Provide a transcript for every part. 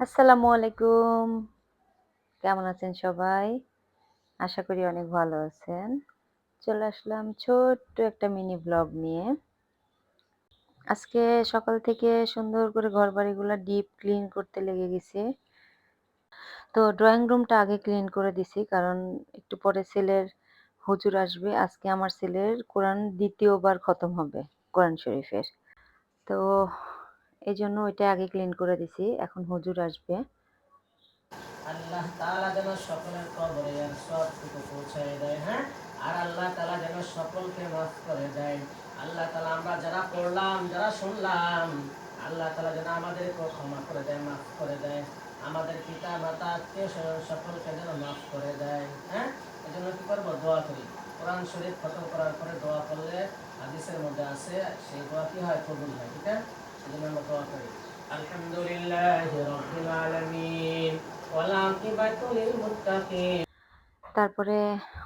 আসসালামু আলাইকুম। কেমন আছেন সবাই? আশা করি অনেক ভালো আছেন। চলে আসলাম ছোট্ট একটা মিনি ব্লগ নিয়ে। আজকে সকাল থেকে সুন্দর করে ঘর বাড়িগুলো ডিপ ক্লিন করতে লেগে গেছে তো ড্রয়িং রুমটা আগে ক্লিন করে দিছি, কারণ একটু পরে ছেলের হুজুর আসবে। আজকে আমার ছেলের কোরআন দ্বিতীয়বার খতম হবে, কোরআন শরীফের। তো এজন্য ওইটা আগে ক্লিন করে দিছি। এখন হুজুর আসবে। আল্লাহ যেন সকলের কবরে সবটুকু পৌঁছায় দেয় হ্যাঁ? আর আল্লাহ যেন সকলকে মাফ করে দেয়। আল্লাহ আমরা যারা পড়লাম, যারা শুনলাম, আল্লাহ যেন ক্ষমা করে দেয় মাফ করে দেয়। আমাদের পিতা মাতা আত্মীয় স্বজন সকলকে যেন মাফ করে দেয় হ্যাঁ? এই জন্য কি করব? দোয়া করি। কোরআন শরীফ খতম করার পরে দোয়া করলে হাদিসের মধ্যে আছে, সেই দোয়া কি হয়? কবুল হয়, ঠিক আছে? তারপরে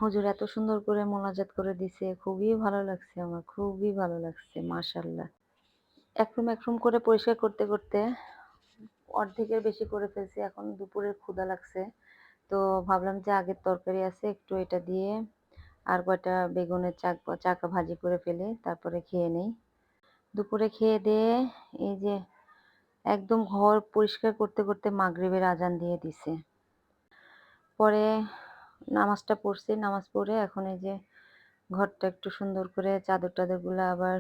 হুজুর এত সুন্দর করে মোনাজাত করে দিছে, খুবই ভালো লাগছে আমার, খুবই ভালো লাগছে মাশাল্লাহ একরুম একরুম করে পরিষ্কার করতে করতে অর্ধেকের বেশি করে ফেলছি, এখন দুপুরের ক্ষুধা লাগছে। তো ভাবলাম যে আগের তরকারি আছে, একটু এটা দিয়ে আর কয়টা বেগুনের চাক চাকা ভাজি করে ফেলে, তারপরে খেয়ে নেই। দুপুরে খেয়ে দিয়ে এই যে একদম ঘর পরিষ্কার করতে করতে মাগরিবের আজান দিয়ে দিছে। পরে নামাজটা পড়ছি, নামাজ পড়ে এখন এই যে ঘরটা একটু সুন্দর করে চাদর টাদরগুলো আবার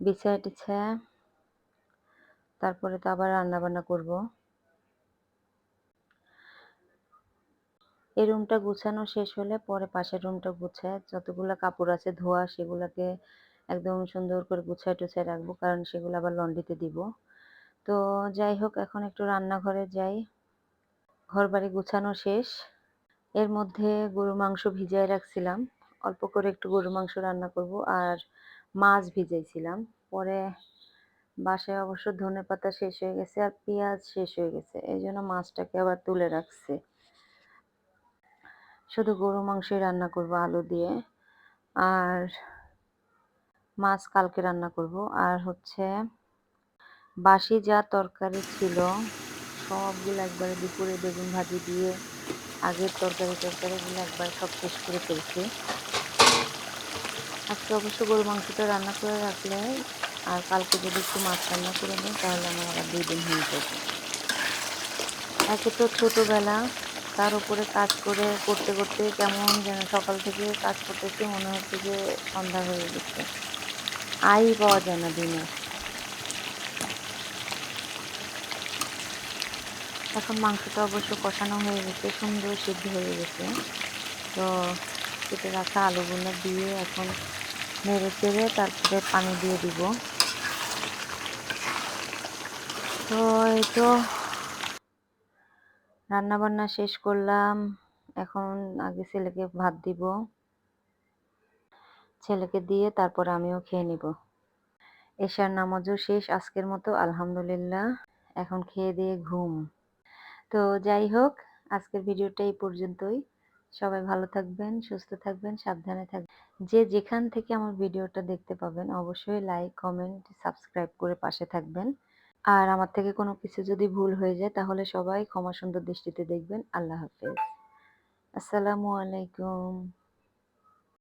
বিছায় টিছায়, তারপরে তো আবার রান্না বান্না করব। এই রুমটা গুছানো শেষ হলে পরে পাশের রুমটা গুছায়, যতগুলো কাপড় আছে ধোয়া সেগুলোকে একদম সুন্দর করে গুছায় টুছায় রাখব, কারণ সেগুলো আবার লন্ড্রিতে দিব। তো যাই হোক, এখন একটু রান্নাঘরে যাই। ঘর বাড়ি গুছানো শেষ। এর মধ্যে গরু মাংস ভিজাই রাখছিলাম। অল্প করে একটু গরু মাংস রান্না করব আর মাছ ভিজাইছিলাম। পরে বাসায় অবশ্য ধনে পাতা শেষ হয়ে গেছে আর পেঁয়াজ শেষ হয়ে গেছে। এই জন্য মাছটাকে আবার তুলে রাখছে। শুধু গরু মাংসই রান্না করব আলু দিয়ে। আর মাছ কালকে রান্না করব। আর হচ্ছে বাসি যা তরকারি ছিল, সবগুলো একবারে দুপুরে বেগুন ভাজি দিয়ে আগের তরকারি তরকারিগুলো একবার সব শেষ করে ফেলছি। আজকে অবশ্য গরু মাংসটা রান্না করে রাখলে, আর কালকে যদি একটু মাছ রান্না করে নিই, তাহলে আমার আবার দুই দিন হয়ে যাবে। একে তো ছোটোবেলা, তার উপরে কাজ করে করতে করতে কেমন যেন সকাল থেকে কাজ করতেছি, মনে হচ্ছে যে সন্ধ্যা হয়ে গেছে। আই পাওয়া যায় না দিনে। এখন মাংসটা অবশ্য কষানো হয়ে গেছে, সুন্দর সিদ্ধ হয়ে গেছে। তো কেটে রাখা আলুগুলো দিয়ে এখন নেড়ে চেড়ে তারপরে পানি দিয়ে দিব। তো এই তো রান্না বান্না শেষ করলাম। এখন আগে ছেলেকে ভাত দিব। ছেলেকে দিয়ে তারপর আমিও খেয়ে নিব। এশার নামাজও শেষ আজকের মতো, আলহামদুলিল্লাহ। এখন খেয়ে দিয়ে ঘুম। তো যাই হোক, আজকের ভিডিওটা এই পর্যন্তই। সবাই ভালো থাকবেন, সুস্থ থাকবেন, সাবধানে থাকবেন। যে যেখান থেকে আমার ভিডিওটা দেখতে পাবেন, অবশ্যই লাইক, কমেন্ট, সাবস্ক্রাইব করে পাশে থাকবেন। আর আমার থেকে কোনো কিছু যদি ভুল হয়ে যায়, তাহলে সবাই ক্ষমা সুন্দর দৃষ্টিতে দেখবেন। আল্লাহ হাফেজ। আসসালামু আলাইকুম।